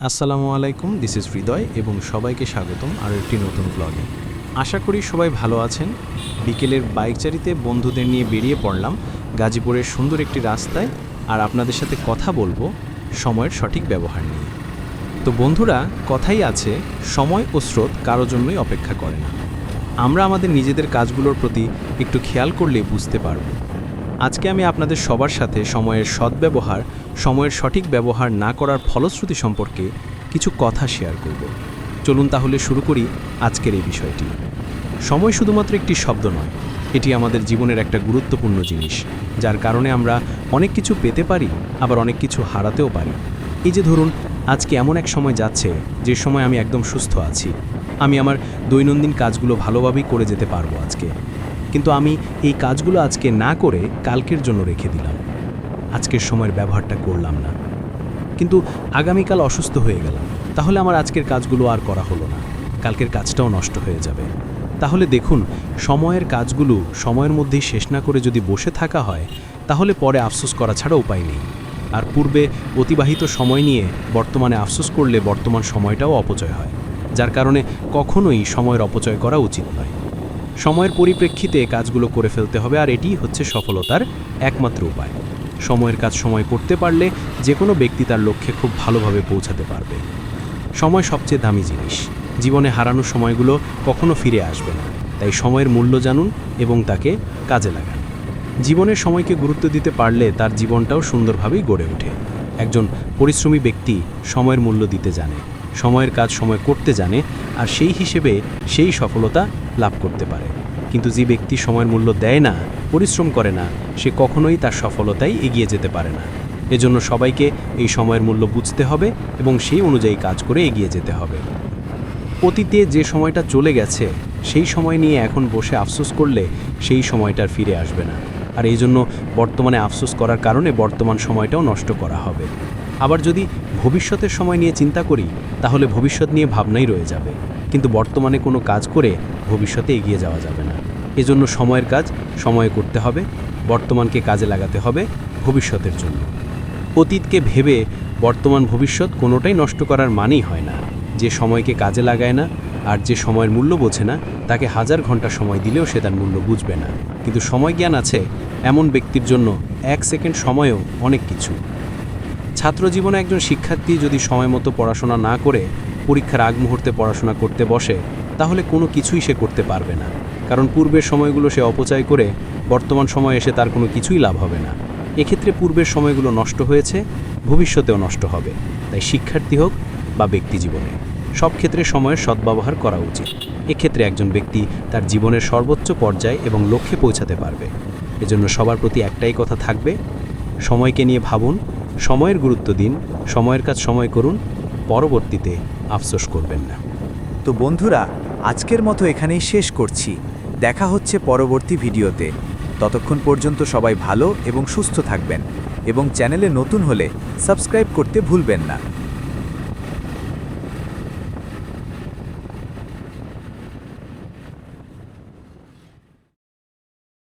আসসালামু আলাইকুম this is হৃদয় এবং সবাইকে স্বাগতম আরও একটি নতুন ব্লগে আশা করি সবাই ভালো আছেন। বিকেলের বাইক বাইকচারিতে বন্ধুদের নিয়ে বেরিয়ে পড়লাম গাজীপুরের সুন্দর একটি রাস্তায় আর আপনাদের সাথে কথা বলব সময়ের সঠিক ব্যবহার নিয়ে। তো বন্ধুরা, কথাই আছে, সময় ও স্রোত কারও জন্যই অপেক্ষা করে না। আমরা আমাদের নিজেদের কাজগুলোর প্রতি একটু খেয়াল করলে বুঝতে পারব। আজকে আমি আপনাদের সবার সাথে সময়ের সদ্ব্যবহার, সময়ের সঠিক ব্যবহার না করার ফলশ্রুতি সম্পর্কে কিছু কথা শেয়ার করব। চলুন তাহলে শুরু করি আজকের এই বিষয়টি। সময় শুধুমাত্র একটি শব্দ নয়, এটি আমাদের জীবনের একটা গুরুত্বপূর্ণ জিনিস, যার কারণে আমরা অনেক কিছু পেতে পারি, আবার অনেক কিছু হারাতেও পারি। এই যে ধরুন, আজকে এমন এক সময় যাচ্ছে, যে সময় আমি একদম সুস্থ আছি। আমি আমার দৈনন্দিন কাজগুলো ভালোভাবেই করে যেতে পারব আজকে। কিন্তু আমি এই কাজগুলো আজকে না করে কালকের জন্য রেখে দিলাম। আজকের সময়ের ব্যবহারটা করলাম না। কিন্তু আগামীকাল অসুস্থ হয়ে গেলাম। তাহলে আমার আজকের কাজগুলো আর করা হলো না। কালকের কাজটাও নষ্ট হয়ে যাবে। তাহলে দেখুন, সময়ের কাজগুলো সময়ের মধ্যেই শেষ না করে যদি বসে থাকা হয়, তাহলে পরে আফসোস করা ছাড়া উপায় নেই। আর পূর্বে অতিবাহিত সময় নিয়ে বর্তমানে আফসোস করলে বর্তমান সময়টাও অপচয় হয়। যার কারণে কখনোই সময়ের অপচয় করা উচিত নয়। সময়ের পরিপ্রেক্ষিতে কাজগুলো করে ফেলতে হবে, আর এটিই হচ্ছে সফলতার একমাত্র উপায়। সময়ের কাজ সময় করতে পারলে যে কোনো ব্যক্তি তার লক্ষ্যে খুব ভালোভাবে পৌঁছাতে পারবে। সময় সবচেয়ে দামি জিনিস। জীবনে হারানো সময়গুলো কখনো ফিরে আসবে না। তাই সময়ের মূল্য জানুন এবং তাকে কাজে লাগান। জীবনের সময়কে গুরুত্ব দিতে পারলে তার জীবনটাও সুন্দরভাবেই গড়ে ওঠে। একজন পরিশ্রমী ব্যক্তি সময়ের মূল্য দিতে জানে। সময়ের কাজ সময় করতে জানে আর সেই হিসেবে সেই সফলতা লাভ করতে পারে। কিন্তু যে ব্যক্তি সময়ের মূল্য দেয় না, পরিশ্রম করে না, সে কখনোই তার সফলতায় এগিয়ে যেতে পারে না। এজন্য সবাইকে এই সময়ের মূল্য বুঝতে হবে এবং সেই অনুযায়ী কাজ করে এগিয়ে যেতে হবে। অতীতে যে সময়টা চলে গেছে, সেই সময় নিয়ে এখন বসে আফসোস করলে সেই সময়টার ফিরে আসবে না। আর এই জন্য বর্তমানে আফসোস করার কারণে বর্তমান সময়টাও নষ্ট করা হবে। আবার যদি ভবিষ্যতের সময় নিয়ে চিন্তা করি, তাহলে ভবিষ্যৎ নিয়ে ভাবনাই রয়ে যাবে। কিন্তু বর্তমানে কোনো কাজ করে ভবিষ্যতে এগিয়ে যাওয়া যাবে না। এজন্য সময়ের কাজ সময়ে করতে হবে, বর্তমানকে কাজে লাগাতে হবে ভবিষ্যতের জন্য। অতীতকে ভেবে বর্তমান ভবিষ্যৎ কোনোটাই নষ্ট করার মানেই হয় না। যে সময়কে কাজে লাগায় না আর যে সময়ের মূল্য বোঝে না, তাকে হাজার ঘণ্টা সময় দিলেও সে তার মূল্য বুঝবে না। কিন্তু সময় জ্ঞান আছে, এমন ব্যক্তির জন্য এক সেকেন্ড সময়ও অনেক কিছু। ছাত্র জীবনে একজন শিক্ষার্থী যদি সময় মতো পড়াশোনা না করে পরীক্ষার আগ মুহূর্তে পড়াশোনা করতে বসে, তাহলে কোনো কিছুই সে করতে পারবে না। কারণ পূর্বের সময়গুলো সে অপচয় করে, বর্তমান সময়ে এসে তার কোনো কিছুই লাভ হবে না। এক্ষেত্রে পূর্বের সময়গুলো নষ্ট হয়েছে, ভবিষ্যতেও নষ্ট হবে। তাই শিক্ষার্থী হোক বা ব্যক্তি জীবনে, সব ক্ষেত্রে সময়ের সদ্ব্যবহার করা উচিত। এক্ষেত্রে একজন ব্যক্তি তার জীবনের সর্বোচ্চ পর্যায়ে এবং লক্ষ্যে পৌঁছাতে পারবে। এজন্য সবার প্রতি একটাই কথা থাকবে, সময়কে নিয়ে ভাবুন সময়ের গুরুত্ব দিন, সময়ের কাজ সময় করুন, পরবর্তীতে আফসোস করবেন না। তো বন্ধুরা, আজকের মতো এখানেই শেষ করছি। দেখা হচ্ছে পরবর্তী ভিডিওতে। ততক্ষণ পর্যন্ত সবাই ভালো এবং সুস্থ থাকবেন এবং চ্যানেলে নতুন হলে সাবস্ক্রাইব করতে ভুলবেন না।